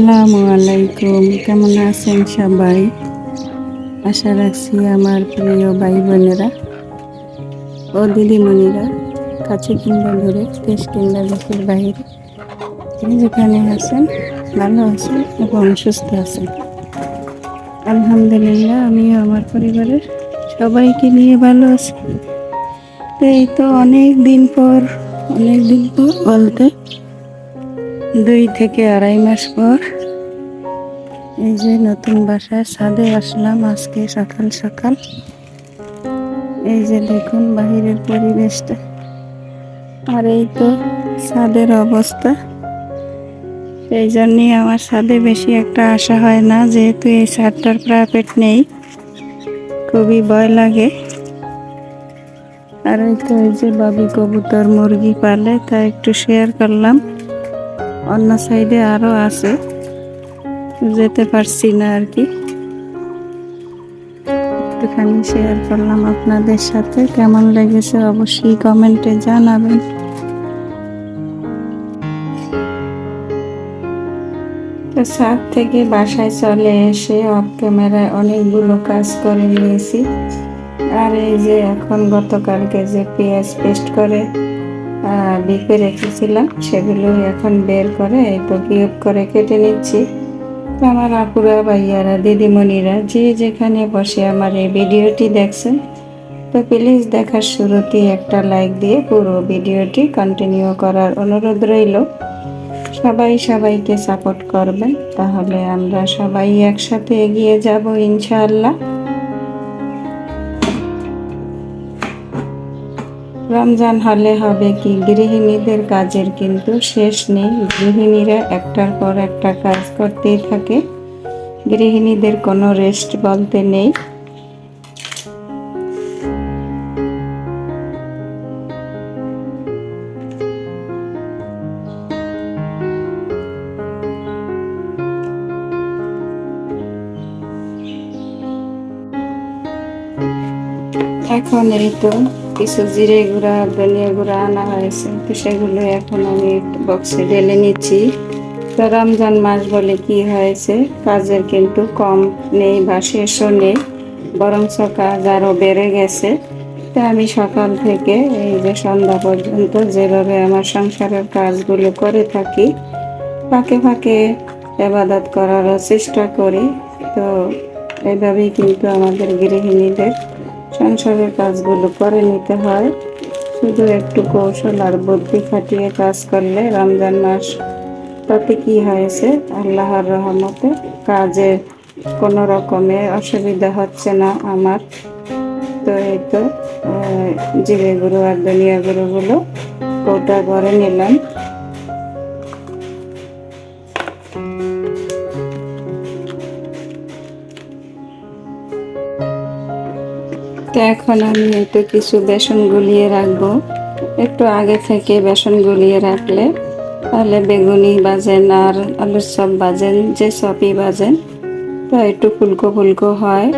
আসসালামু আলাইকুম। কেমন আছেন সবাই? আশা রাখছি আমার প্রিয় ভাই বোনেরা ও দিদিমণিরা, কাছে কিংবা দূরে, দেশ কিংবা দেশের বাইরে। যেখানে আছেন, ভালো আছেন এবং সুস্থ আছেন। আলহামদুলিল্লাহ, আমিও আমার পরিবারের সবাইকে নিয়ে ভালো আছি। তো এই তো অনেক দিন পর, অনেক দিন পর বলতে দুই থেকে আড়াই মাস পর এই যে নতুন বাসায় ছাদে আসলাম আজকে সকাল সকাল। এই যে দেখুন বাহিরের পরিবেশটা। আর এই তো ছাদের অবস্থা। সেই জন্যই আমার ছাদে বেশি একটা আশা হয় না, যেহেতু এই ছাদটার প্রাইভেট নেই। খুবই ভয় লাগে। আর এই তো এই যে বাবি কবুতর মুরগি পালে, তা একটু শেয়ার করলাম। অন্য সাইডে আরও আছে। যেতে পারছি না আর কি। একটুখানি শেয়ার করলাম আপনাদের সাথে। কেমন লেগেছে অবশ্যই কমেন্টে জানাবেন। তো সাত থেকে বাসায় চলে এসে অফ ক্যামেরায় অনেকগুলো কাজ করে নিয়েছি। আর এই যে এখন গতকালকে যে পেঁয়াজ পেস্ট করে ডিপে রেখেছিলাম। সেগুলো এখন বের করে এই তো কিউব করে কেটে নিচ্ছি। আমার আপুরা, ভাইয়ারা, দিদিমণিরা, যে যেখানে বসে আমার এই ভিডিওটি দেখছেন, তো প্লিজ দেখার শুরুতেই একটা লাইক দিয়ে পুরো ভিডিওটি কন্টিনিউ করার অনুরোধ রইল। সবাই সবাইকে সাপোর্ট করবেন, তাহলে আমরা সবাই একসাথে এগিয়ে যাব ইনশাআল্লাহ। রমজান হলে হবে কি? গৃহিণীদের কাজের কিন্তু শেষ নেই। গৃহিণীরা একটার পর একটা কাজ করতেই থাকে। গৃহিণীদের কোনো রেস্ট বলতে নেই। এখন এই তো কিছু জিরে গুঁড়া, ধনিয়া গুঁড়া আনা হয়েছে। তো সেগুলো এখন আমি বক্সে ঢেলে নিচ্ছি। তো রমজান মাস বলে কি হয়েছে? কাজের কিন্তু কম নেই বা শেষও নেই, বরঞ্চ কাজ আরও বেড়ে গেছে। তো আমি সকাল থেকে এই যে সন্ধ্যা পর্যন্ত যেভাবে আমার সংসারের কাজগুলো করে থাকি, ফাঁকে ফাঁকে এবাদত করারও চেষ্টা করি। তো এভাবেই কিন্তু আমাদের গৃহিণীদের সংসারের কাজগুলো করে নিতে হয়। শুধু একটু কৌশল আর বুদ্ধি খাটিয়ে কাজ করলে রমজান মাস তাতে কি হয়েছে? আল্লাহর রহমতে কাজে কোনো রকমের অসুবিধা হচ্ছে না আমার। তো এই তো জিরে গুরু আর দুনিয়া গুরুগুলো কৌটা করে নিলাম। এখন আমি একটু কিছু বেসন গুলিয়ে রাখব। একটু আগে থেকে বেসন গুলিয়ে রাখলে তাহলে বেগুনি বাজেন আর আলুর চপ বাজেন, যে চপই বাজেন, তো একটু ফুলকো ফুলকো হয়।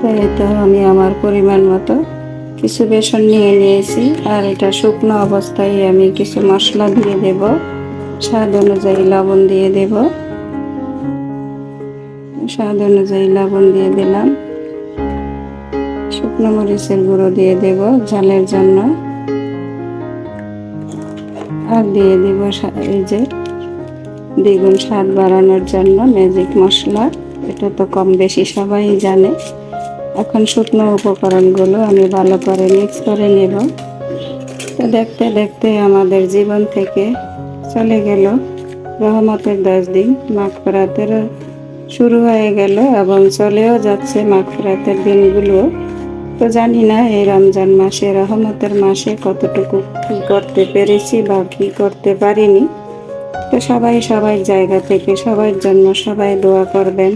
তো এটা আমি আমার পরিমাণ মতো কিছু বেসন নিয়ে নিয়েছি আর এটা শুকনো অবস্থায় আমি কিছু মশলা দিয়ে দেব। স্বাদ অনুযায়ী লবণ দিয়ে দেব। স্বাদ অনুযায়ী লবণ দিয়ে দিলাম। শুকনো মরিচের গুঁড়ো দিয়ে দেব ঝালের জন্য। আর দিয়ে দিব এই যে দ্বিগুণ স্বাদ বাড়ানোর জন্য ম্যাজিক মশলা। এটা তো কম বেশি সবাই জানে। এখন শুকনো উপকরণগুলো আমি ভালো করে মিক্স করে নেব। তো দেখতে দেখতে আমাদের জীবন থেকে চলে গেল। রহমতের দশ দিন মাঘ ফেরাতেরও শুরু হয়ে গেল এবং চলেও যাচ্ছে মাঘ ফেরাতের দিনগুলো। তো জানি না এই রমজান মাসে, রহমতের মাসে কতটুকু কি করতে পেরেছি বা কি করতে পারিনি। তো সবাই সবাই জায়গা থেকে সবার জন্য সবাই দোয়া করবেন।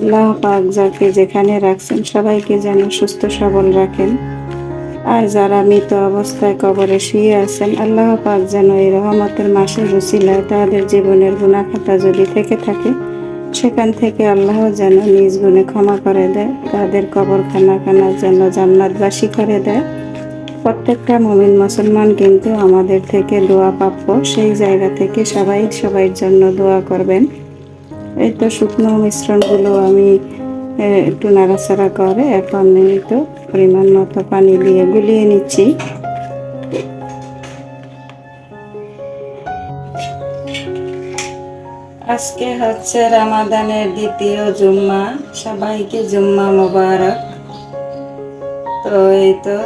আল্লাহ পাক যাকে যেখানে রাখছেন সবাইকে যেন সুস্থ সবল রাখেন। আর যারা মৃত অবস্থায় কবরে শুয়ে আছেন, আল্লাহ পাক যেন এই রহমতের মাসে রুচিলায় তাদের জীবনের গুণাখাতা যদি থেকে থাকে সেখান থেকে আল্লাহ যেন নিজ গুণে ক্ষমা করে দেয় তাদের কবর খানা যেন জান্নাতবাসী করে দেয়। প্রত্যেকটা মমিন মুসলমান কিন্তু আমাদের থেকে দোয়া প্রাপ্য, সেই জায়গা থেকে সবাই সবাই জন্য দোয়া করবেন। এই তো শুকনো মিশ্রণগুলো আমি একটু নাড়াচাড়া করে এখন এই তো পরিমাণ মতো পানি দিয়ে গুলিয়ে নিচ্ছি। আজকে হচ্ছে রামাদানের দ্বিতীয় জুম্মা। সবাইকে জুম্মা মোবারক। তো এই তো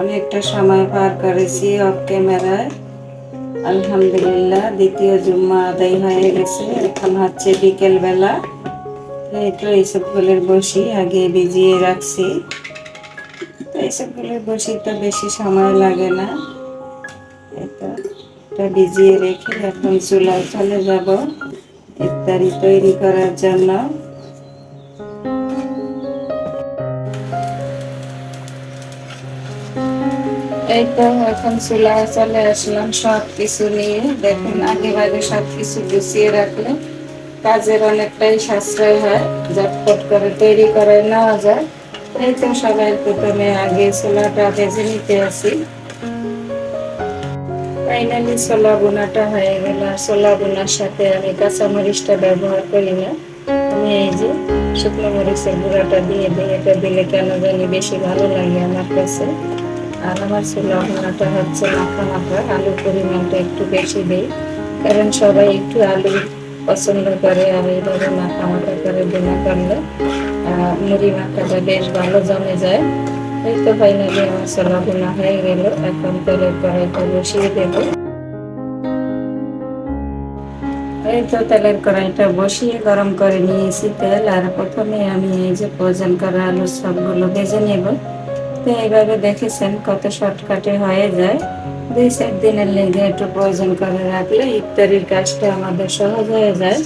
অনেকটা সময় পার করেছি অফ ক্যামেরায় আলহামদুলিল্লাহ, দ্বিতীয় জুম্মা আদায় হয়ে গেছে। এখন হচ্ছে বিকেলবেলা এই তো এইসব ফুলের বসি আগে ভিজিয়ে রাখছি। তো এইসব ফুলের বসি তো বেশি সময় লাগে না। এই তো ভিজিয়ে রেখে এখন চুলায় চলে যাব। ইফতারি তৈরি করার জন্য। এই তো এখন চুলায় চলে আসলাম সব কিছু নিয়ে। দেখুন, আগে ভাগে সব কিছু গুছিয়ে রাখলে কাজের অনেকটাই সাশ্রয় হয়। ঝটপট করে তৈরি করে নেওয়া যায়। এই তো সবাই প্রথমে আগে ছোলাটা ভেজে নিতে আসি। ফাইনালি ছোলা বোনাটা হয়ে গেল। আর ছোলা বোনার সাথে আমি কাঁচামরিচটা ব্যবহার করি না। আমি এই যে শুকনো মরিচের গুঁড়াটা দিয়ে দিই, এটা দিলে কেন জানি বেশি ভালো লাগে আমার কাছে। আর আমার ছোলা বোনাটা হচ্ছে মাখা মাখা, আলুর পরিমাণটা একটু বেশি দিই। কারণ সবাই একটু আলু পছন্দ করে আর এইভাবে মাখা মাখা করে বোনা করলে মুড়ি মাখাটা বেশ ভালো জমে যায়। এই তো ফাইনালি আমার ছোলা হয়ে গেল। এখন তেলের কড়াইটা বসিয়ে দেব। এই তো তেলের কড়াইটা বসিয়ে গরম করে নিয়েছি তেল। আর প্রথমে আমি এই যে প্রয়োজন করা আলুর সবগুলো ভেজে নেব। তো এইভাবে দেখেছেন কত শর্টকাটে হয়ে যায়। দুই চার দিনের লেগে একটু প্রয়োজন করে রাখলে ইফতারির কাজটা আমাদের সহজ হয়ে যায়।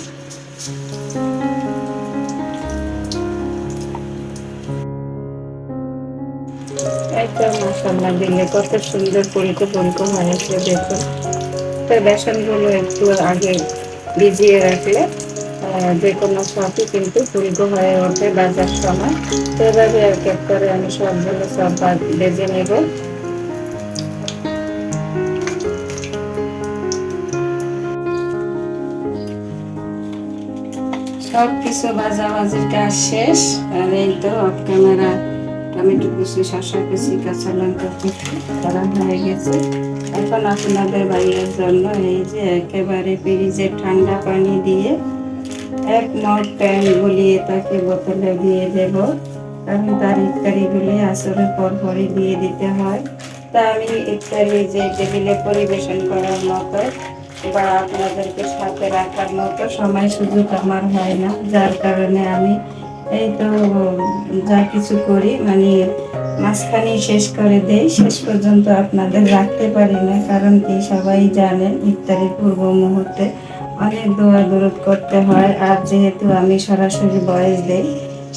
একদম মশলা দিলে কত সুন্দর পরিকো পরিকো হয়েছে দেখুন। তো বেসনগুলো একটু আগে ভিজিয়ে রাখলে যে কোনো সবই কিন্তু ফুলকো হয়ে ওঠে বাজার সময়। তো এভাবে এক এক করে আমি সবগুলো সব ভেজে নেব। সব কিছু ভাজাভাজির কাজ শেষ। আর এই তো অফ ক্যামেরা টমেটো কুচি শসা কুচি কাঁচা লঙ্কা কুচি করা হয়ে গেছে। এখন আপনাদের ভাইয়ের জন্য এই যে একেবারে ফ্রিজে ঠান্ডা পানি দিয়ে এক মগ প্যান গলিয়ে তাকে বোতলে দিয়ে দেব। কারণ তার ইফতারিগুলি আসরের পর পরই দিয়ে দিতে হয়। তা আমি ইফতারি যে টেবিলে পরিবেশন করার মতো বা আপনাদেরকে সাথে রাখার মতো সময় সুযোগ আমার হয় না। যার কারণে আমি এই তো, যা কিছু করি মানে মাঝখানে শেষ করে দেই, শেষ পর্যন্ত আপনাদের রাখতে পারি না, কারণ কি সবাই জানেন, ইফতারির পূর্ব মুহূর্তে অনেক দোয়া দূরত করতে হয়, আর যেহেতু আমি সরাসরি বয়স দেই,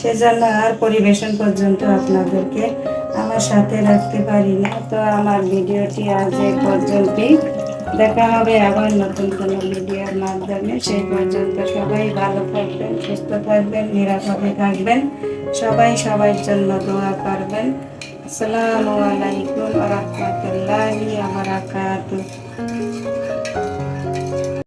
সেজন্য আর পরিবেশন পর্যন্ত আপনাদেরকে আমার সাথে রাখতে পারি না। তো আমার ভিডিওটি আজ এই পর্যন্তই। দেখা হবে আবার নতুন কোনো মিডিয়ার মাধ্যমে। সেই পর্যন্ত সবাই ভালো থাকবেন, সুস্থ থাকবেন, নিরাপদে থাকবেন। সবাই সবার জন্য দোয়া করবেন। আসসালামু আলাইকুম রহমতুল্লাহ